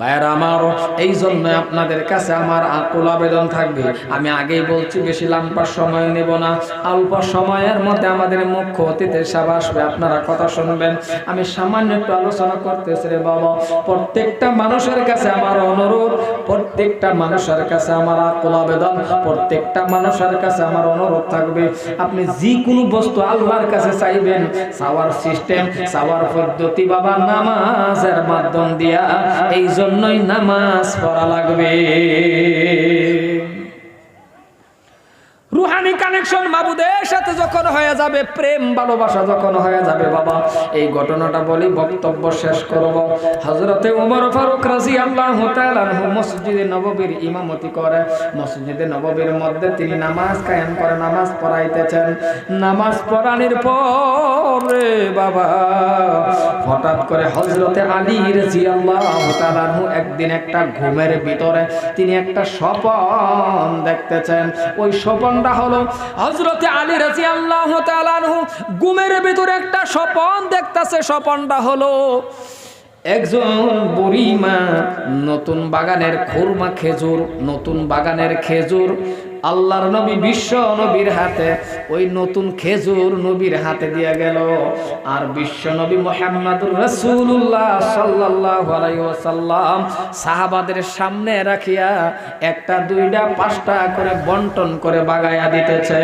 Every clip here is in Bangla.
ভাইয়েরা আমার এই জন্য আপনাদের কাছে আমার আকুল আবেদন থাকবে। আমি আগেই বলছি, বেশি লাম্পার সময় নেব না। অল্প সময়ের মধ্যে আমাদের মুখ্য অতিথির সভা আসবে, আপনারা কথা শুনবেন। আমি সামান্য একটু আলোচনা করতেছি রে বাবা। প্রত্যেকটা মানুষের কাছে আমার অনুরোধ, প্রত্যেকটা মানুষের কাছে আমার আকুল আবেদন, প্রত্যেকটা মানুষের কাছে আমার অনুরোধ থাকবে। আপনি যে কোনো বস্তু আল্লাহর কাছে চাইবেন, চাওয়ার সিস্টেম চাওয়ার পদ্ধতি বাবা, নামাজের মাধ্যম দিয়া এই জন্যই নামাজ পড়া লাগবে। কানেকশন মাবুদের সাথে যখন হয়ে যাবে, প্রেম, ভালোবাসা যখন হয়ে যাবে, বাবা, এই ঘটনাটা বলি বক্তব্য শেষ করব। হজরতে উমর ফারুক রাজি আল্লাহ মসজিদে নববীর ইমামতি করে। মসজিদে নববীর মধ্যে তিনি নামাজ কায়েম করে, নামাজ পড়াইতেছেন। নামাজ পড়ানোর পরে বাবা, হঠাৎ করে হজরতে আলী রাজি আল্লাহ একদিন একটা ঘুমের ভিতরে তিনি একটা স্বপন দেখতেছেন। ওই স্বপনটা হলো হজরতে আলী রাজি আল্লাহ গুমের ভিতরে একটা স্বপন দেখতেছে, স্বপনটা হলো, একজন বুড়িমা নতুন বাগানের খুরমা খেজুর, নতুন বাগানের খেজুর আল্লাহর নবী বিশ্ব নবীর হাতে ওই নতুন খেজুর নবীর হাতে দিয়ে গেল। আর বিশ্ব নবী মোহাম্মদুর রসুল্লাহ সাল্লাম সাহাবাদের সামনে রাখিয়া একটা, দুইটা, পাঁচটা করে বন্টন করে বাগাইয়া দিতেছে।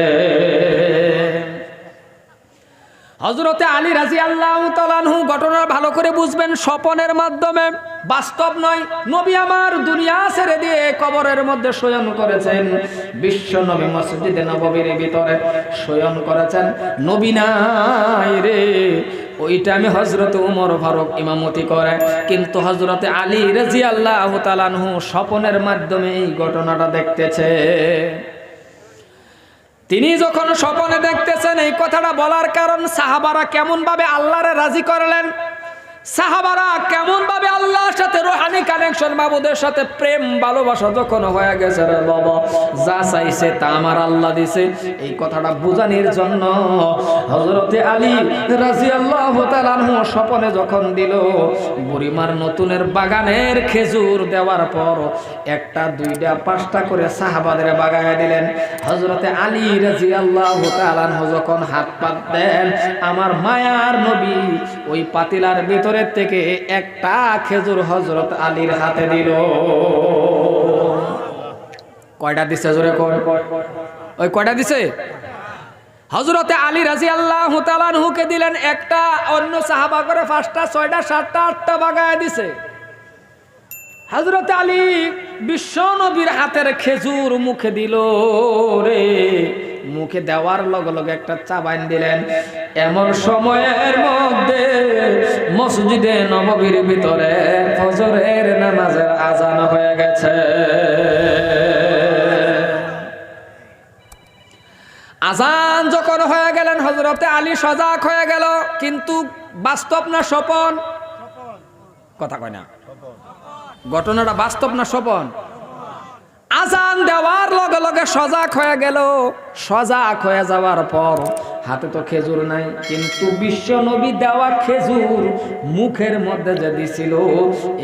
হজরতে আলী রাজি আল্লাহ ঘটনা ভালো করে বুঝবেন স্বপনের মাধ্যমে। বাস্তব নয়, নবী আমার দুনিয়া ছেড়ে দিয়ে কবরের মধ্যে শয়ন করেছেন। বিশ্ব নবী মসজিদে নববীর ভিতরে শয়ন করেছেন। নবী নাই রে ওইটা আমি হজরত উমর ফারুক ইমামতি করে। কিন্তু হজরতে আলী রাজি আল্লাহ তালানহু স্বপনের মাধ্যমে এই ঘটনাটা দেখতেছে। তিনি যখন স্বপনে দেখতেছেন এই কথাটা বলার কারণ সাহাবারা কেমন ভাবে আল্লাহরে রাজি করলেন? সাহাবারা কেমন ভাবে আল্লাহর সাথে রোহানি কানেকশন বাবুদের সাথে প্রেম, ভালোবাসা যখন হয়ে গেছে রে বাবা, যা চাইছে তা আমার আল্লাহ দিছে। এই কথাটা বুঝানির জন্য হজরতে আলী রাজি আল্লাহ স্বপনে যখন দিল, বুড়িমার নতুনের বাগানের খেজুর দেওয়ার পর একটা, দুইটা, পাঁচটা করে সাহাবাদের বাগায় দিলেন। হজরতে আলী রাজি আল্লাহ যখন হাত পাত দেন, আমার মায়ার নবী ওই পাতিলার ভিতরে ভিতরের থেকে একটা খেজুর হজরত আলীর হাতে দিল। কয়টা দিছে জোরে ওই কয়টা দিছে? হজরতে আলী রাজি আল্লাহ হুকে দিলেন একটা, অন্য সাহাবা করে পাঁচটা, ছয়টা, সাতটা, আটটা বাগায় দিছে। হজরত আলী বিশ্ব নবীর হাতের খেজুর মুখে দিল রে। মুখে দেওয়ার লগে লগে একটা চাবাইন দিলেন। এমন সময়ের মধ্যে মসজিদে নববীর ভিতরে ফজরের নামাজের আজান হয়ে গেছে। আজান যখন হয়ে গেলেন হজরতে আলী সজাগ হয়ে গেল, কিন্তু বাস্তব না স্বপন? কথা কয় না। ঘটনাটা বাস্তব না স্বপন? আজান দেওয়ার লগে লগে সজাগ হয়ে গেল। সজাগ হয়ে যাওয়ার পর হাতে তো খেজুর নাই, কিন্তু বিশ্ব নবী দেওয়া খেজুর মুখের মধ্যে যে দিছিল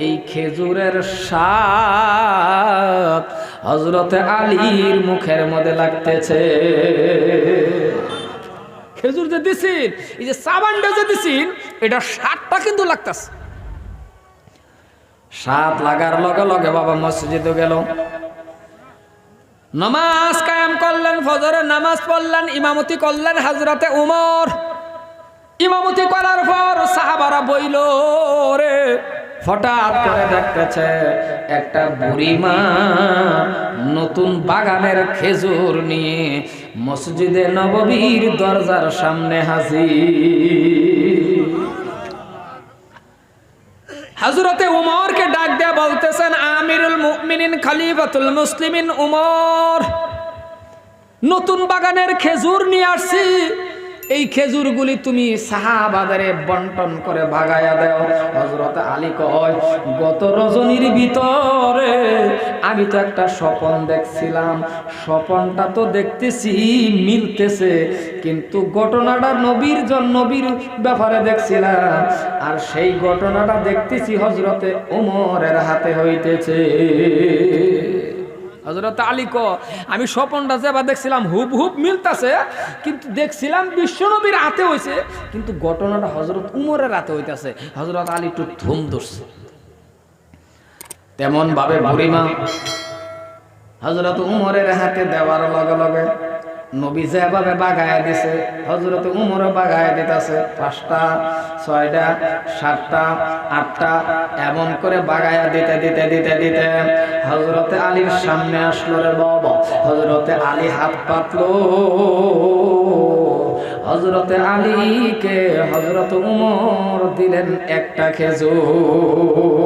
এই খেজুরের স্বাদ হজরতে আলীর মুখের মধ্যে লাগতেছে। খেজুর যে দিছিল এই যে সাবানটা যে দিছিল এটা স্বাদটা কিন্তু লাগতেছে। সাত লাগার লগে লগে বাবা মসজিদে গেল। নামাজ কায়াম করলেন, ফজরের নামাজ পড়লেন, ইমামতি করলেন হাজরাতে উমর। ইমামতি করার পর সাহাবারা বইল রে হঠাৎ করে দেখতেছে একটা বুড়িমা নতুন বাগানের খেজুর নিয়ে মসজিদে নববীর দরজার সামনে হাজির। হজরতে উমরকে ডাক দেয়া বলতেছেন, আমিরুল মুমিনিন, খালিফাতুল মুসলিমিন উমর, নতুন বাগানের খেজুর নিয়ে আসছি। এই খেজুরগুলি তুমি সাহাবাদারে বন্টন করে ভাগায়া দেও। হজরত আলী কয়, গত রজনীর ভিতরে আমি তো একটা স্বপন দেখছিলাম। স্বপনটা তো দেখতেছি, মিলতেছে। কিন্তু ঘটনাটা নবীর জন, নবীর ব্যাপারে দেখছিলাম। আর সেই ঘটনাটা দেখতেছি হজরতে ওমরের হাতে হইতেছে। হজরত আলী ক, আমি স্বপনটা যেবা দেখছিলাম, হুব হুব মিলতাছে, কিন্তু দেখছিলাম বিশ্বনবীর হাতে হয়েছে কিন্তু ঘটনাটা হজরত উমরের হাতে হইতেছে। হজরত আলী একটু ধুম ধরছে। তেমন ভাবে বুড়িমা হজরত উমরের হাতে দেওয়ার লগে লগে নবী যেভাবে বাগায়া দিছে হজরত উমরও বাগায়া দিতেছে, পাঁচটা, ছয়টা, সাতটা, আটটা, এমন করে বাগায়া দিতে দিতে দিতে দিতে হজরতে আলীর সামনে আসলো রে বাবা। হজরতে আলী হাত পাতলো। হজরতে আলীকে হজরত উমর দিলেন একটা খেজুর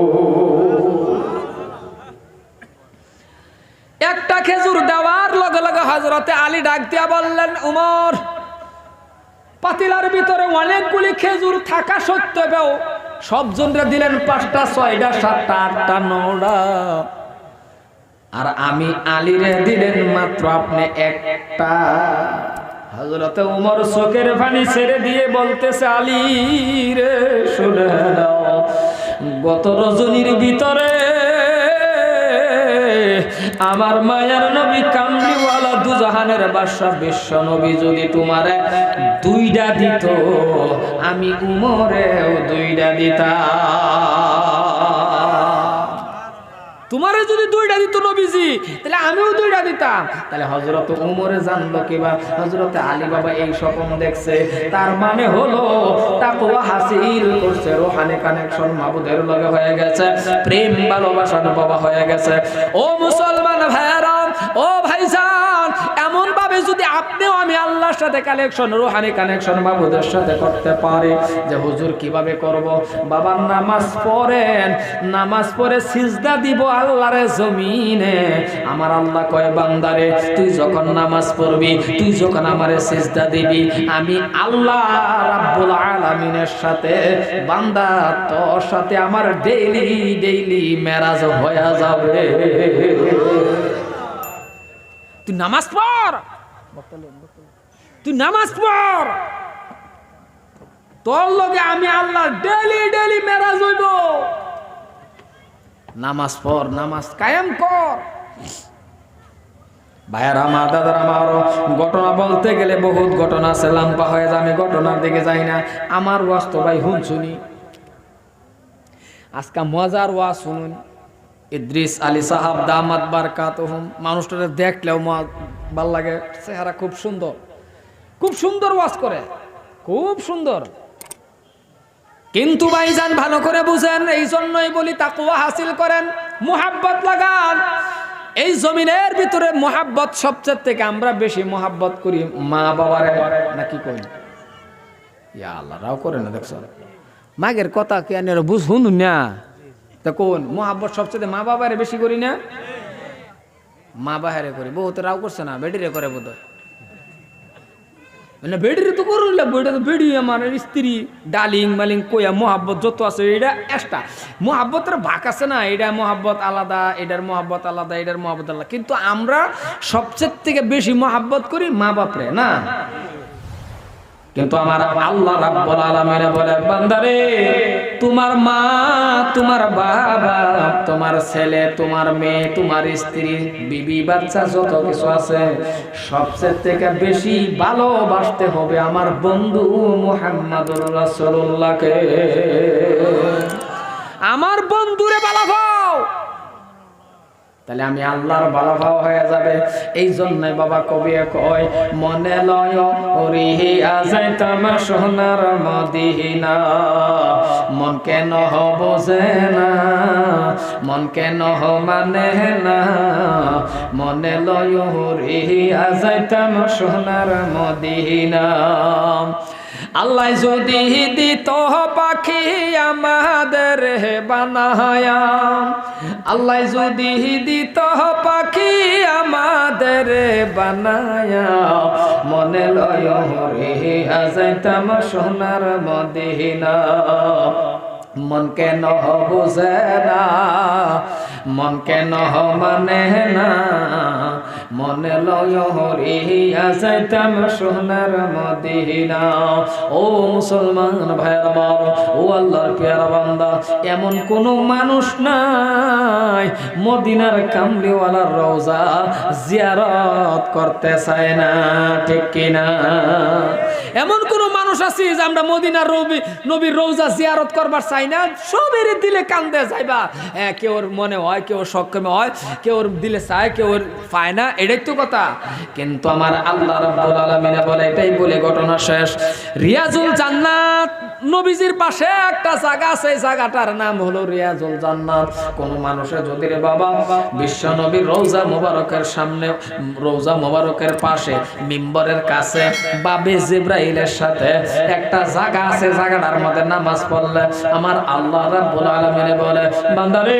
একটা খেজুর দেওয়ার লগে লগে হজরতে আলী ডাক দিয়া বললেন, উমর, পাতিলার ভিতরে অনেকগুলি খেজুর থাকা সত্ত্বেও সব জনরা দিলেন পাঁচটা, ছয়টা, সাতটা, আটটা, নটা। আর আমি আলীরে দিলেন মাত্র আপনি একটা। হজরতে উমর চোখের পানি ছেড়ে দিয়ে বলতেছে, আলী রে, শুনে গত রজনীর ভিতরে আমার মায়ার নবী কামলিওয়ালা দুজাহানের বাদশাহ বিশ্ব নবী যদি তোমার দুইটা দিত, আমি উমরেও দুইটা দিতাম। তোমারে যদি দুইটা দিত নবীজি, তাহলে আমিও দুইটা দিতাম। তাহলে হজরত উমরে জানলো কিবা হজরত আলী বাবা এই স্বপ্ন দেখছে। তার মানে হলো, তাকওয়া হাসিল করছে, রোহানি কানেকশন মাবুদের লগে হয়ে গেছে, প্রেম ভালোবাসার বাবা হয়ে গেছে। ও মুসলমান ভাইরা ও ভাইজান ভাবে যদি আপনিও আমি আল্লাহর সাথে কানেকশন রোহানি কানেকশন বাবুদের সাথে করতে পারি, যে হুজুর কীভাবে করব? বাবার নামাজ পড়েন, নামাজ পড়ে সিজদা দিব আল্লাহরে জমিনে। আমার আল্লাহ কয়, বান্দারে, তুই যখন নামাজ পড়বি, তুই যখন আমারে সিজদা দিবি, আমি আল্লাহ রাব্বুল আলামিনের সাথে, বান্দা তোর সাথে আমার ডেইলি ডেইলি মেরাজ হয়ে যাবে। তুই নামাজ পড়! তুই নামাজ পড়। তোর লগে আমি আল্লাহ ডেলি ডেলি মেরাজ হইব। নামাজ পড়, নামাজ কায়েম কর। ভাইয়ার আমার দাদার আমার ঘটনা বলতে গেলে বহুত ঘটনা আছে, লাম্পা হয়ে যায় আমি ঘটনার দিকে যাই না। আমার ওয়াজ তো ভাই হুন শুনি আজকা মজার ওয়াজ শুনুন। ইদ্রিস আলী সাহাব, দামাত বারকাত মানুষটারে দেখলেও মা ভালো লাগে। চেহারা খুব সুন্দর। খুব সুন্দর ওয়াজ করে। খুব সুন্দর। কিন্তু ভাইজান ভালো করে বুঝেন, এই জন্যই বলি তাকুয়া হাসিল করেন, মোহাব্বত লাগান। এই জমিনের ভিতরে মোহাব্বত সবচেয়ে থেকে আমরা বেশি মোহাব্বত করি মা বাবারে। নাকি কই ইয়া আল্লাহ, রাও করে না দেখছ? মাগের কথা কি আনে বুঝ শুনুন না? কোন? মোহাব্বত সবচেয়ে মা বাবারে বেশি করি না? মা বাহারে করি। বহুত রাও করছে না বেডিরে করে বোধ মানে বেডিরে তো করুন বেটা তো বেডি আমার স্ত্রী, ডালিং মালিং, কইয়া মোহাব্বত যত আছে এটা এক্সট্রা। মোহাব্বতের ভাগ আছে না এটা মোহাব্বত আলাদা এটার মোহাব্বত আলাদা এটার মোহাব্বত আলাদা। কিন্তু আমরা সবচেয়ে থেকে বেশি মোহাব্বত করি মা বাপরে, না? কিন্তু আমার আল্লাহ রাব্বুল আলামিন বলে, বান্দারে, তোমার মা, তোমার বাবা, তোমার ছেলে, তোমার মেয়ে, তোমার স্ত্রী, বিবি, বাচ্চা, যত কিছু আছে, সবচেয়ে থেকে বেশি ভালোবাসতে হবে আমার বন্ধু মুহাম্মাদুর রাসূলুল্লাহকে। আমার বন্ধুরে বালাফাও তাহলে আমি আল্লাহর বালাফাও হয়ে যাবে। এই জন্যই বাবা কবি কয়, মনে লয় হরিহি আজাই তামা সোনার মদিনা। মন কেন বোঝে না, মন কেন মানে না। মনে লয় হরিহি আজাই তামা সোনার মদিনা। আল্লাহ যদি দিত পাখি আমাদের বানায়া। আল্লাহ যদি দিত পাখি আমাদের বানায়া। মনে লয় সোনার মদিনা। মন কেন বুঝে না, মন কেন মানে না। মনে লয় মদিনা। ও মুসলমান ভাই আমার, ও আল্লাহর বান্দা, এমন কোন মানুষ নাই মদিনার কামলিওয়ালার জিয়ারত করতে চায় না, ঠিক কিনা? এমন কোন মানুষ আছে যে আমরা মদিনার রবি, নবীর রোজা জিয়ারত করবার চাই না? সবের দিলে কান্দে যাইবা। হ্যাঁ কেউ মনে হয় কেউ সক্ষমে হয় কেউ দিলে চায় কেউ পায় না। এটাই তো কথা। কিন্তু আমার আল্লাহ রাব্বুল আলামিন বলে, এটাই বলে ঘটনা শেষ। রিয়াজুল জান্নাত নবীজির পাশে একটা জায়গা আছে, এই জায়গাটার নাম হলো রিয়াজুল জান্নাত। কোন মানুষের যদি রে বাবা, বিশ্ব নবীর রওজা মোবারকের সামনে রওজা মোবারকের পাশে, মিম্বরের কাছে, বাবে জিব্রাইলের সাথে একটা জায়গা আছে, জায়গাটার মধ্যে নামাজ পড়লে আমার আল্লাহ রাব্বুল আলামিন বলে, বান্দারে,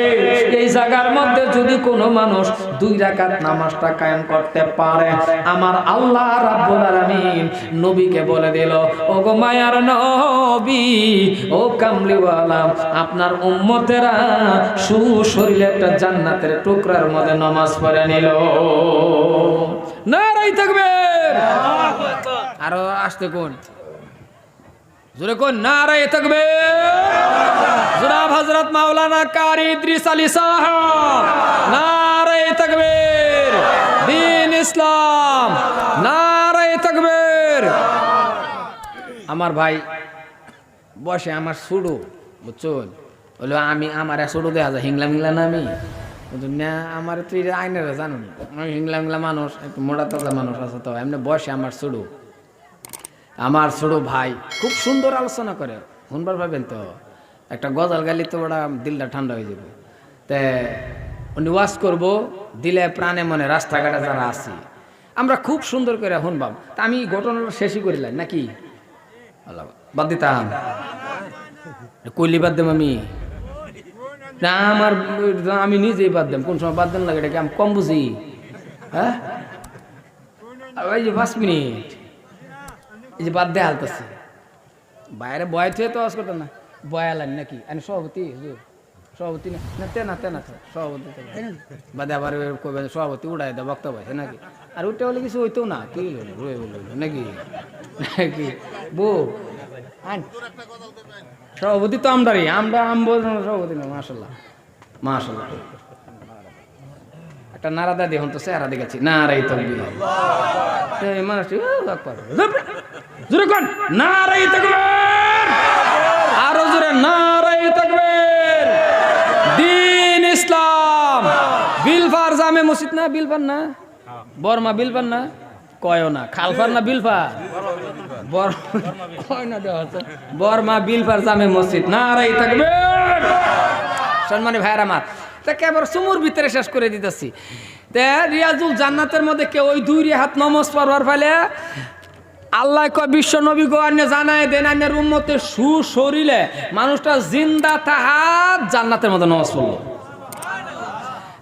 এই জায়গার মধ্যে যদি কোনো মানুষ দুই রাকাত নামাজটা কায়েম করতে পারে, আমার আল্লাহ রাব্বুল আলামিন নবীকে বলে দিল ও গো মায়ার নবী ও কামলিওয়ালা, আপনার উম্মতেরা সুশরীরে একটা জান্নাতের টুকরার মধ্যে নামাজ পড়ে নিল। নারাই থাকবে। আরও আসতে কোন? জোরে কোন? নারাই থাকবে। জনাব হযরত মাওলানা কারি ইদ্রিস সাহেব নারাই থাকবে। দিন ইসলাম, নারাই থাকবে। আমার ভাই বসে আমার সুডু বুঝছুন বলল, আমি, আমার সুডু দেখা যায়, হিংলা মিংলা না আমি? আমার তুই আইনের জানো না। আমি হিংলা মিংলা মানুষ, একটু মোটা তাজা মানুষ আছে তো, এমনি বসে আমার সুডু আমার ছোট ভাই খুব সুন্দর আলোচনা করে, শুনবার পাবেন তো। একটা গজাল গালি তো ওটা দিলটা ঠান্ডা হয়ে যাবে। তে উনি ওয়াজ করব, দিলে প্রাণে মনে রাস্তাঘাটে যারা আছি, আমরা খুব সুন্দর করে শুনবাম। তা আমি ঘটনাটা শেষই করিলাম, নাকি? আল্লাহ। বাদ দিতাম। কইলি বাদ দেম আমি। না, আমার, আমি নিজেই বাদ দেম। কোন সময় বাদ দেন লাগে, এটাকে আমি কম বুঝি। হ্যাঁ? ওই যে পাঁচ মিনিট, এই যে বাদ দেয়া হালতেছে। বাইরে বয় থুয়ে তো আজ করতাম না। বয়ালান নাকি? আমি সভাপতি, হুজুর। সভাপতি না তে না তে না সভাপতি। বাদে আবার কবে সভাপতি উড়াই দেয় বক্তব্য আছে নাকি? আর উঠে হলে কিছু হইতো না। কি নাকি? নাকি? বউ সভাপতি তো আমরা আম বলব না, সভাপতি না মাশাল্লাহ মাশাল্লাহ একটা নারাদা দেখুন তো চেহারা দেখেছি নারাই তকবীর। এই মানুষটি। জোরে কোন। নারাই তকবীর। আরও জোরে নারাই তকবীর। দিন ইসলাম। বিলফার জামে মসজিদ না বিলফার না? বর্মা বিলফার না? কয় না। খালফার না বিলফার? বর্মা বিলফার জামে মসজিদ। নারাই তকবীর। সম্মানী ভাইয়ের আমার। তা কেবল সুমুর ভিতরে শেষ করে দিতেছি? তে রিয়াজুল জান্নাতের মধ্যে কেউ ওই দুই হাত নমস পড়বার ফেলে আল্লাহ কয়, বিশ্ব নবী গো জানায় দেন আন্যের উম্মতে সুশরীরে মানুষটা জিন্দা তাহাত জান্নাতের মধ্যে নমাজ পড়ল।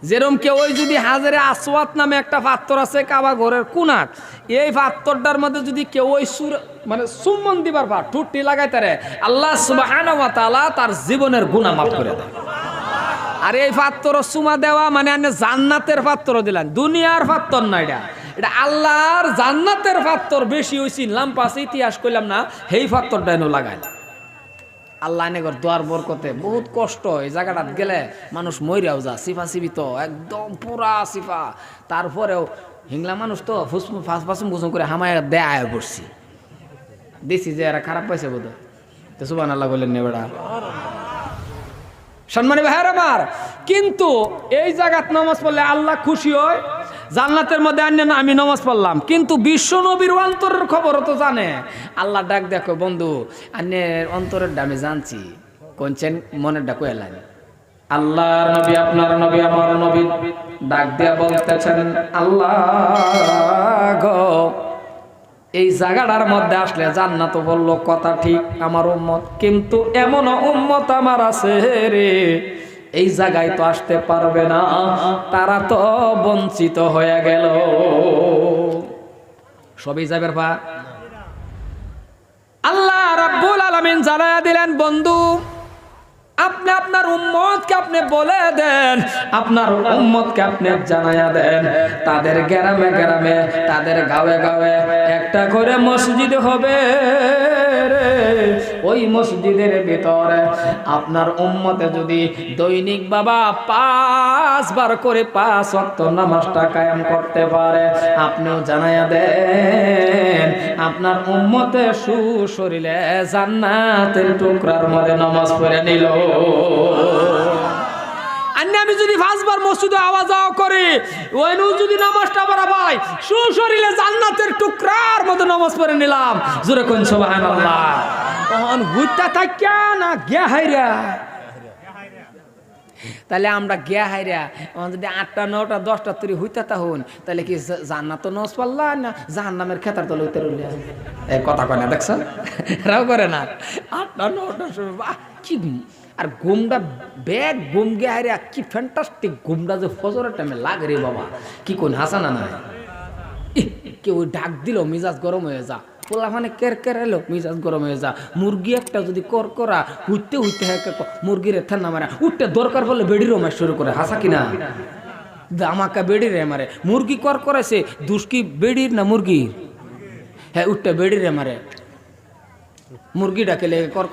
যেরম কেউ ওই যদি হাজারে আসওয়াত নামে একটা পাত্তর আছে কাবা ঘরের কুনাট এই পাত্তরটার মধ্যে যদি কেউ ওই সুর মানে সুমন দিবার পা টুটি লাগাই তারে আল্লাহ তাআলা তার জীবনের গুনাহ মাফ করে দেয়। আর এই পাত্র সুমা দেওয়া মানে আমি জান্নাতের পাত্র দিলেন, দুনিয়ার পাত্র না এটা। এটা আল্লাহর জান্নাতের পাত্র বেশি হয়েছি লাম্পাস ইতিহাস কইলাম না সেই পাত্রটা এনে লাগাইলাম। আল্লাহ নেগর দোয়ার বরকতে বহুত কষ্ট এই জায়গাটাত গেলে মানুষ মইরাও যা সিফা সিবিত, একদম পুরা সিফা। তারপরেও হিংলা মানুষ তো ফুসফুস, ফাঁস ফাঁসুম ফুসুম করে হামায় দেয় পড়ছি দিছি যে এরা খারাপ পাইছে বোধ তো সুবান আল্লাহ বললেন নেবেড়া সম্মানী ভাইয়ের আমার, কিন্তু এই জায়গাত নামাজ পড়লে আল্লাহ খুশি হয়। জান্নাতের মধ্যে আন্য না, আমি নামাজ পড়লাম। কিন্তু বিশ্ব নবীর অন্তরের খবরও তো জানে। আল্লাহ ডাক দেখো, বন্ধু আন্যের অন্তরের ডামে জানছি। কোনছেন? মনের ডাকো এলাম। আল্লাহর নবী, আপনার নবী, আমার নবী ডাক দিয়া বলতেছেন, আল্লাহ গো, এই জায়গাটার মধ্যে আসলে জান্নাত বলল কথা ঠিক আমার উম্মত। কিন্তু এমন উম্মত আমার আছে রে এই জায়গায় তো আসতে পারবে না। তারা তো বঞ্চিত হয়ে গেল। সবই যাবের পা আল্লাহ রাব্বুল আলামিন জানায়া দিলেন, বন্ধু, আপনি আপনার উম্মতকে আপনি বলে দেন, আপনার উম্মতকে আপনি জানায়া দেন। তাদের গ্রামে গ্রামে, তাদের গাঁয়ে গাঁয়ে একটা করে মসজিদ হবে। রে। ওই মসজিদের ভিতরে আপনার উম্মতে যদি দৈনিক বাবা পাঁচবার করে পাঁচ অক্ত নামাজটা কায়েম করতে পারে, আপনিও জানাইয়া দেন, আপনার উম্মতে সুশরীরে জান্নাতের টুকরার মধ্যে নামাজ পড়ে নিল আমি যদি পাঁচবার মসজিদে আওয়াজ যাওয়া করি ওই নু যদি নামাজটা পড়া ভাই সুশরীরে জান্নাতের টুকরার মতো নামাজ পড়ে নিলাম। জোরে কোন সুবহানাল্লাহ। তখন হুইতা থাকিয়া না, গিয়া হাইরা। তাহলে আমরা গিয়া হাইরা আমার যদি আটটা নটা দশটা তুরি হইতে তাহন তাহলে কি জা- তো নস পাল্লা না জাহান্নামের খেতার তলে উত্তর উল্লে এই কথা কয় না দেখছ? রাও করে না। আটটা নটা বাহ কি আর ঘুমটা ব্যাগ ঘুম গিয়ে হাইরা কি ফ্যান্টাস্টিক ঘুমটা যে ফজরের টাইমে লাগে রে বাবা। কি কোন হাসানা না কেউ ডাক দিল মিজাজ গরম হয়ে যা। পোলা মানে কের কের এলো? মিজাজ গরম হয়ে যা। মুরগি একটা যদি কর করা হুইতে হুইতে হ্যাঁ মুরগির না মারা। উঠতে দরকার বলে বেডিরও মার শুরু করে। হাসা কিনা? আমাকে বেড়ি রে মারে। মুরগি কর করেছে দুষ্কি বেডির না মুরগি হ্যাঁ উঠতে বেড়ি রে মারে। মুরগি ডাকে লেগে কর